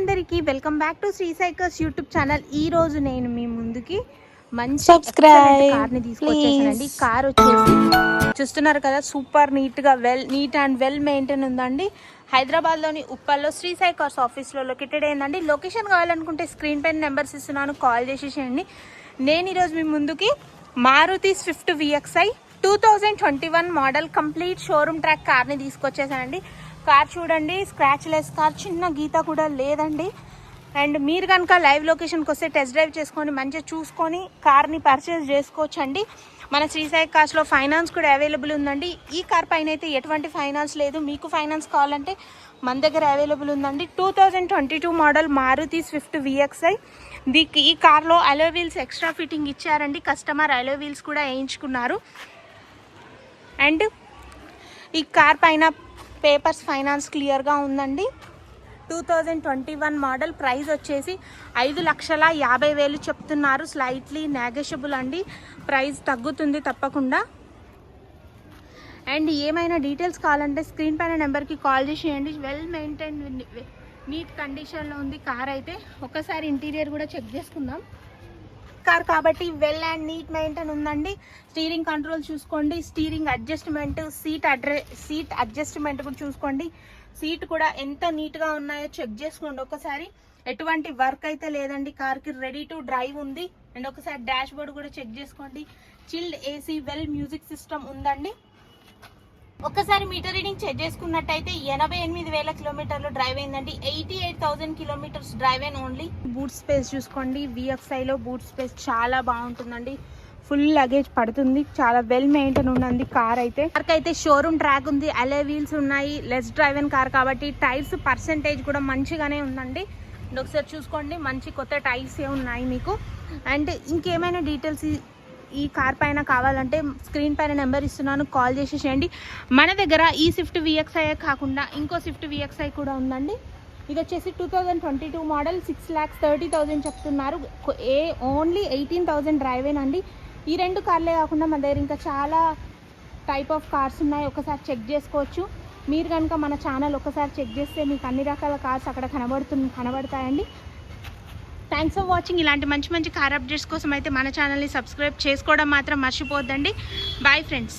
అందరికీ welcome back to Sri cycles YouTube channel. ఈ రోజు నేను మీ ముందుకి మంచి Subscribe, కార్ని తీసుకొచ్చేసానండి. కార్ వచ్చేసి చూస్తున్నారు కదా సూపర్ నీట్గా well neat and well maintain ఉందండి. హైదరాబాద్లోని ఉప్పల్లో శ్రీ సాయి కార్స్ ఆఫీస్లో లొకేటెడ్ అయిందండి. లొకేషన్ కావాలనుకుంటే స్క్రీన్ పైన నెంబర్స్ ఇస్తున్నాను. కాల్ చేసేసేయండి. నేను ఈరోజు మీ ముందుకి Maruti Swift VXI two thousand twenty one model complete showroom track కార్ని తీసుకొచ్చేసానండి. కార్ చూడండి స్క్రాచ్ లెస్ కార్ చిన్న గీత కూడా లేదండి. అండ్ మీరు కనుక లైవ్ లొకేషన్కి వస్తే టెస్ట్ డ్రైవ్ చేసుకొని మంచిగా చూసుకొని కార్ని పర్చేస్ చేసుకోవచ్చండి. మన శ్రీసాయి కార్స్లో ఫైనాన్స్ కూడా అవైలబుల్ ఉందండి. ఈ కార్ పైన అయితే ఎటువంటి ఫైనాన్స్ లేదు. మీకు ఫైనాన్స్ కావాలంటే మన దగ్గర అవైలబుల్ ఉందండి. Two thousand twenty two model Maruti Swift VXI దీనికి ఈ కార్లో అలో వీల్స్ ఎక్స్ట్రా ఫిట్టింగ్ ఇచ్చారండి. కస్టమర్ అలో వీల్స్ కూడా వేయించుకున్నారు. అండ్ ఈ కార్ పైన పేపర్స్ ఫైనాన్స్ క్లియర్గా ఉందండి. Two thousand twenty one model price వచ్చేసి ఐదు లక్షల యాభై వేలు చెప్తున్నారు. స్లైట్లీ నెగోషియబుల్ అండి. ప్రైస్ తగ్గుతుంది తప్పకుండా. అండ్ ఏమైనా డీటెయిల్స్ కావాలంటే స్క్రీన్ పైన నెంబర్కి కాల్ చేసేయండి. వెల్ మెయింటైన్ నీట్ కండిషన్లో ఉంది కార్ అయితే. ఒకసారి ఇంటీరియర్ కూడా చెక్ చేసుకుందాం. కార్ కాబట్టి వెల్ అండ్ నీట్ మెయింటైన్ ఉందండి. స్టీరింగ్ కంట్రోల్ చూసుకోండి. స్టీరింగ్ అడ్జస్ట్మెంట్ సీట్ అడ్రె సీట్ అడ్జస్ట్మెంట్ కూడా చూసుకోండి. సీట్ కూడా ఎంత నీట్గా ఉన్నాయో చెక్ చేసుకోండి ఒకసారి. ఎటువంటి వర్క్ అయితే లేదండి. కార్కి రెడీ టు డ్రైవ్ ఉంది. అండ్ ఒకసారి డాష్ బోర్డ్ కూడా చెక్ చేసుకోండి. Chilled AC well music system ఉందండి. ఒక్కసారి మీటర్ రీడింగ్ చెక్ చేసుకున్నట్టయితే ఎనభై ఎనిమిది వేల కిలోమీటర్లు డ్రైవ్ అయిందండి. Eighty eight thousand kilometres drive అయిన ఓన్లీ బూట్ స్పేస్ చూసుకోండి విఎఫ్ఐలో లో బూట్ స్పేస్ చాలా బాగుంటుందండి. ఫుల్ లగేజ్ పడుతుంది. చాలా వెల్ మెయింటైన్ ఉన్నది కార్ అయితే. కార్కి అయితే షోరూమ్ ట్రాక్ ఉంది. అలే వీల్స్ ఉన్నాయి. లెస్ డ్రైవ్ అయిన కార్ కాబట్టి టైర్స్ పర్సంటేజ్ కూడా మంచిగానే ఉందండి. ఒకసారి చూసుకోండి. మంచి కొత్త టైల్స్ ఏ ఉన్నాయి మీకు. అండ్ ఇంకేమైనా డీటెయిల్స్ ఈ కార్ పైన కావాలంటే స్క్రీన్ పైన నెంబర్ ఇస్తున్నాను కాల్ చేసేసేయండి మన దగ్గర ఈ స్విఫ్ట్ విఎక్స్ఐ కాకుండా ఇంకో స్విఫ్ట్ విఎక్స్ఐ కూడా ఉందండి. ఇది వచ్చేసి two thousand twenty two model six lakhs thirty thousand చెప్తున్నారు. ఏ ఓన్లీ ఎయిటీన్ థౌజండ్ డ్రైవేనండి ఈ రెండు కార్లే కాకుండా మన దగ్గర ఇంకా చాలా టైప్ ఆఫ్ కార్స్ ఉన్నాయి. ఒకసారి చెక్ చేసుకోవచ్చు. మీరు కనుక మన ఛానల్ ఒకసారి చెక్ చేస్తే మీకు అన్ని రకాల కార్స్ అక్కడ కనబడుతు కనబడతాయండి. థ్యాంక్స్ ఫర్ వాచింగ్ ఇలాంటి మంచి మంచి కార్ అప్డేట్స్ కోసం అయితే మన ఛానల్ని సబ్స్క్రైబ్ చేసుకోవడం మాత్రం మర్చిపోద్దండి బాయ్ ఫ్రెండ్స్